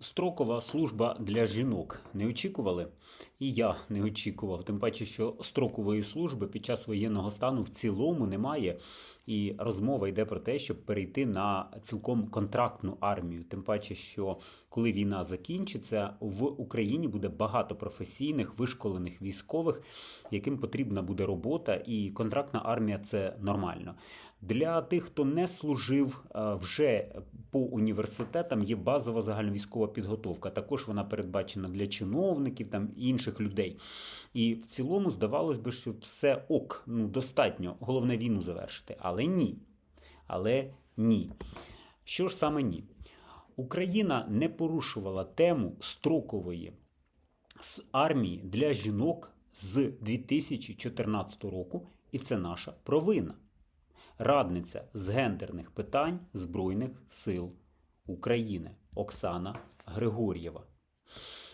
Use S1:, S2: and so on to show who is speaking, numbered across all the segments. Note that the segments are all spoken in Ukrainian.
S1: Строкова служба для жінок не очікували, і я не очікував. Тим паче, що строкової служби під час воєнного стану в цілому немає. І розмова йде про те, щоб перейти на цілком контрактну армію. Тим паче, що коли війна закінчиться, в Україні буде багато професійних вишколених військових, яким потрібна буде робота, і контрактна армія це нормально. Для тих, хто не служив е, вже по університетам, є базова загальновійськова підготовка. Також вона передбачена для чиновників там інших людей. І в цілому здавалось би, що все ок, ну достатньо. Головне війну завершити. Але ні. Але ні. Що ж саме ні? Україна не порушувала тему строкової армії для жінок з 2014 року, і це наша провина. Радниця з гендерних питань Збройних сил України Оксана Григор'єва.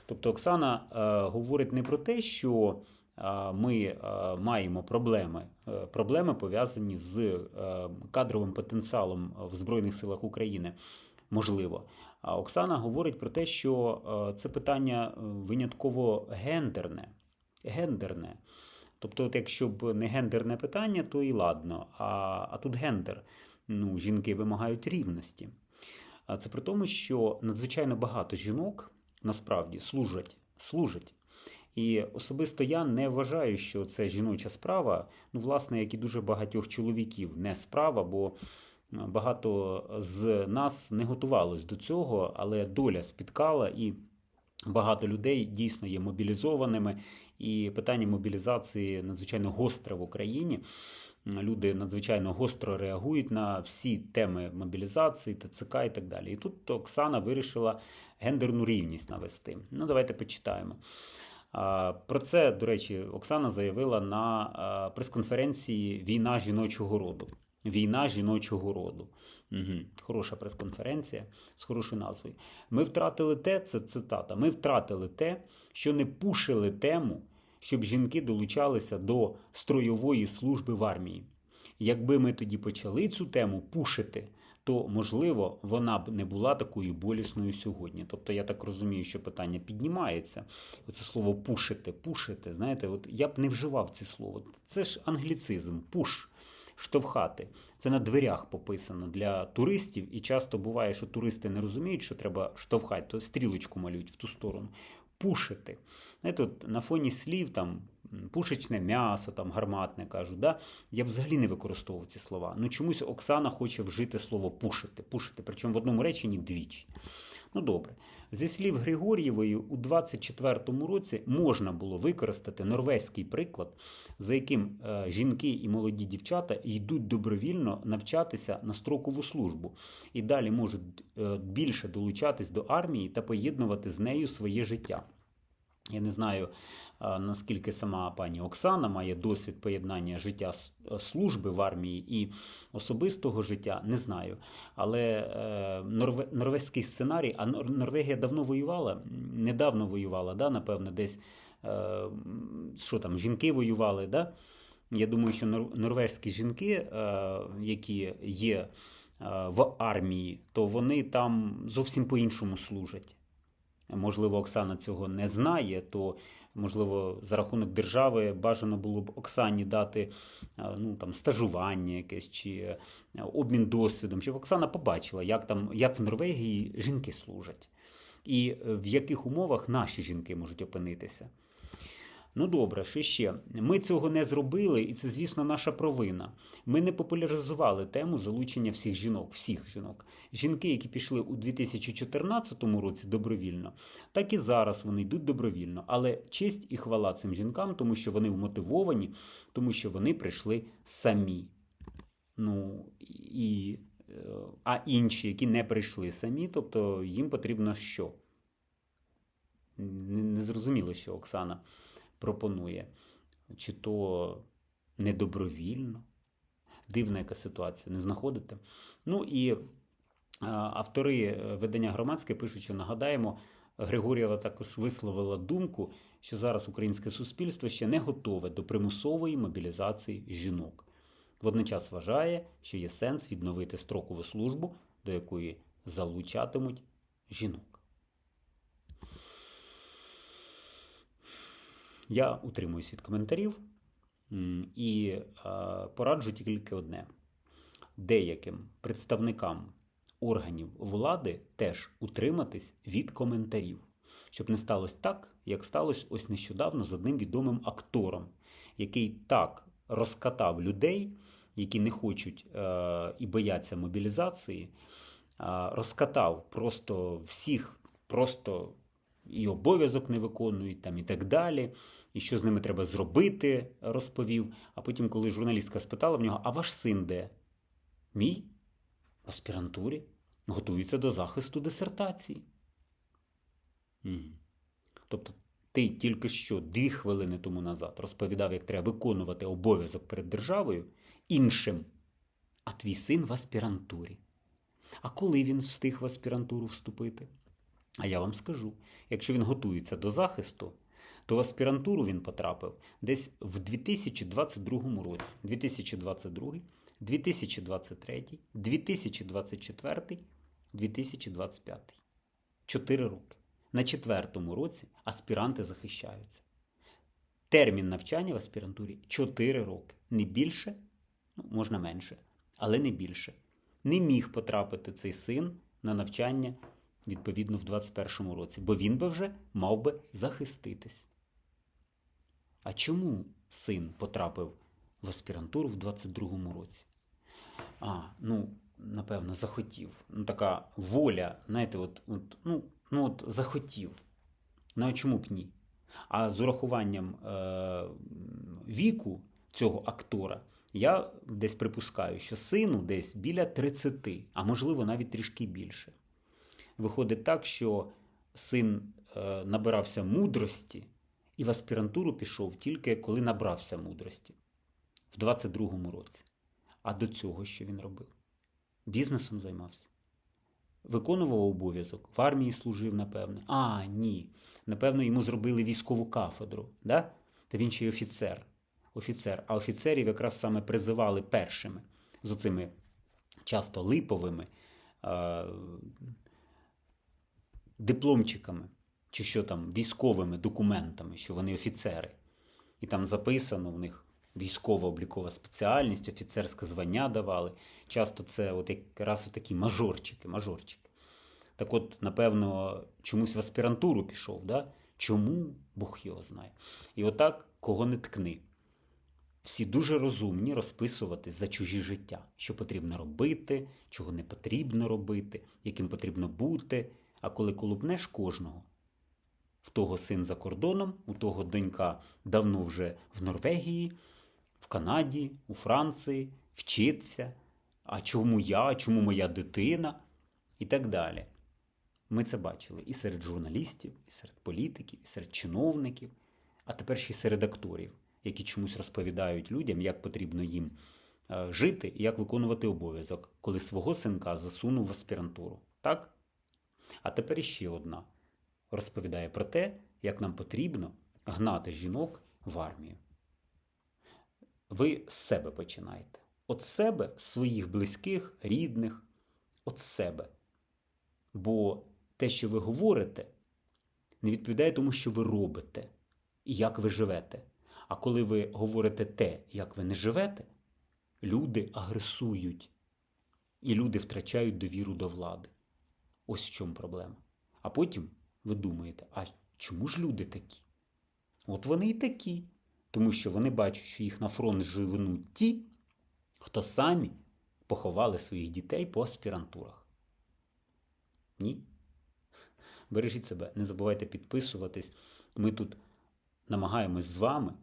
S1: Тобто Оксана е, говорить не про те, що е, ми е, маємо проблеми. Е, проблеми пов'язані з е, кадровим потенціалом в Збройних силах України. Можливо. А Оксана говорить про те, що е, це питання е, винятково гендерне. Гендерне. Тобто, от якщо б не гендерне питання, то і ладно. А, а тут гендер. Ну, жінки вимагають рівності. А це при тому, що надзвичайно багато жінок насправді служать, служать. І особисто я не вважаю, що це жіноча справа. Ну, власне, як і дуже багатьох чоловіків, не справа, бо багато з нас не готувалось до цього, але доля спіткала і. Багато людей дійсно є мобілізованими, і питання мобілізації надзвичайно гостре в Україні. Люди надзвичайно гостро реагують на всі теми мобілізації, ТЦК і так далі. І тут Оксана вирішила гендерну рівність навести. Ну, давайте почитаємо. Про це, до речі, Оксана заявила на прес-конференції Війна жіночого роду. Війна жіночого роду. Угу. Хороша прес-конференція з хорошою назвою. Ми втратили те, це цитата. Ми втратили те, що не пушили тему, щоб жінки долучалися до строєвої служби в армії. Якби ми тоді почали цю тему пушити, то можливо вона б не була такою болісною сьогодні. Тобто я так розумію, що питання піднімається. Оце слово пушити, пушити. Знаєте, от я б не вживав це слово. Це ж англіцизм, пуш штовхати. Це на дверях пописано для туристів, і часто буває, що туристи не розуміють, що треба штовхати, то стрілочку малюють в ту сторону. Пушити. Знаєте, от на фоні слів там пушечне м'ясо, там гарматне кажуть. Да? Я взагалі не використовував ці слова. Ну чомусь Оксана хоче вжити слово пушити. Пушити, причому в одному реченні двічі. Ну добре. Зі слів Григор'євої, у 24-му році можна було використати норвезький приклад, за яким е, жінки і молоді дівчата йдуть добровільно навчатися на строкову службу і далі можуть е, більше долучатись до армії та поєднувати з нею своє життя. Я не знаю, е, наскільки сама пані Оксана має досвід поєднання життя служби в армії і особистого життя, не знаю. Але е, норве- норвезький сценарій, а Норвегія давно воювала, недавно воювала, да, напевне, десь е, що там, жінки воювали. Да? Я думаю, що нор- норвезькі жінки, е, які є е, в армії, то вони там зовсім по-іншому служать. Можливо, Оксана цього не знає, то можливо за рахунок держави бажано було б Оксані дати е, ну, там, стажування якесь чи е, обмін досвідом, щоб Оксана побачила, як там як в Норвегії жінки служать, і в яких умовах наші жінки можуть опинитися. Ну добре, що ще? Ми цього не зробили, і це, звісно, наша провина. Ми не популяризували тему залучення всіх жінок, всіх жінок. Жінки, які пішли у 2014 році добровільно, так і зараз вони йдуть добровільно. Але честь і хвала цим жінкам, тому що вони вмотивовані, тому що вони прийшли самі. Ну і е, а інші, які не прийшли самі, тобто їм потрібно що? Не не зрозуміло, що Оксана пропонує. Чи то недобровільно? Дивна яка ситуація, не знаходите? Ну і автори е, видання громадське пишуть, що нагадаємо, Григорєва також висловила думку, що зараз українське суспільство ще не готове до примусової мобілізації жінок. Водночас вважає, що є сенс відновити строкову службу, до якої залучатимуть жінок. Я утримуюсь від коментарів і е, пораджу тільки одне: деяким представникам органів влади теж утриматись від коментарів, щоб не сталося так, як сталося ось нещодавно з одним відомим актором, який так розкатав людей, які не хочуть е, і бояться мобілізації, розкатав просто всіх, просто і обов'язок не виконують там і так далі. І що з ними треба зробити, розповів. А потім, коли журналістка спитала в нього, а ваш син де? Мій в аспірантурі готується до захисту дисертації. Тобто ти тільки що дві хвилини тому назад розповідав, як треба виконувати обов'язок перед державою іншим, а твій син в аспірантурі. А коли він встиг в аспірантуру вступити? А я вам скажу: якщо він готується до захисту, то в аспірантуру він потрапив десь в 2022 році. 2022, 2023, 2024, 2025. Чотири роки. На четвертому році аспіранти захищаються. Термін навчання в аспірантурі 4 роки. Не більше, ну, можна менше, але не більше. Не міг потрапити цей син на навчання відповідно в 21-му році, бо він би вже мав би захиститись. А чому син потрапив в аспірантуру в 22-му році? А, ну, напевно, захотів. Ну, така воля, знаєте, от, от, ну, ну, от захотів. Ну, а чому б ні? А з урахуванням е, віку цього актора, я десь припускаю, що сину десь біля 30, а можливо навіть трішки більше. Виходить так, що син е, набирався мудрості і в аспірантуру пішов тільки коли набрався мудрості в 22-му році. А до цього що він робив? Бізнесом займався. Виконував обов'язок, в армії служив, напевне. А, ні. Напевно, йому зробили військову кафедру. Да? Та він ще й офіцер. Офіцер. А офіцерів якраз саме призивали першими з оцими часто липовими е- дипломчиками, чи що там, військовими документами, що вони офіцери. І там записано в них військова облікова спеціальність, офіцерське звання давали. Часто це от якраз такі мажорчики, мажорчики. Так от, напевно, чомусь в аспірантуру пішов. Да? Чому Бог його знає? І отак, кого не ткни. Всі дуже розумні розписуватись за чужі життя, що потрібно робити, чого не потрібно робити, яким потрібно бути. А коли колупнеш кожного, в того син за кордоном, у того донька давно вже в Норвегії, в Канаді, у Франції, вчиться. А чому я, чому моя дитина? І так далі. Ми це бачили і серед журналістів, і серед політиків, і серед чиновників, а тепер ще й серед акторів, які чомусь розповідають людям, як потрібно їм е, жити і як виконувати обов'язок, коли свого синка засунув в аспірантуру. Так? А тепер іще одна розповідає про те, як нам потрібно гнати жінок в армію. Ви з себе починаєте. От себе, своїх близьких, рідних, от себе. Бо те, що ви говорите, не відповідає тому, що ви робите і як ви живете. А коли ви говорите те, як ви не живете, люди агресують, і люди втрачають довіру до влади. Ось в чому проблема. А потім ви думаєте, а чому ж люди такі? От вони і такі, тому що вони бачать, що їх на фронт живнуть ті, хто самі поховали своїх дітей по аспірантурах. Ні? Бережіть себе, не забувайте підписуватись. Ми тут намагаємось з вами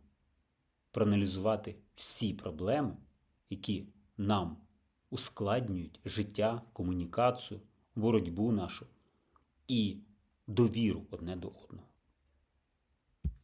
S1: проаналізувати всі проблеми, які нам ускладнюють життя, комунікацію, боротьбу нашу і довіру одне до одного.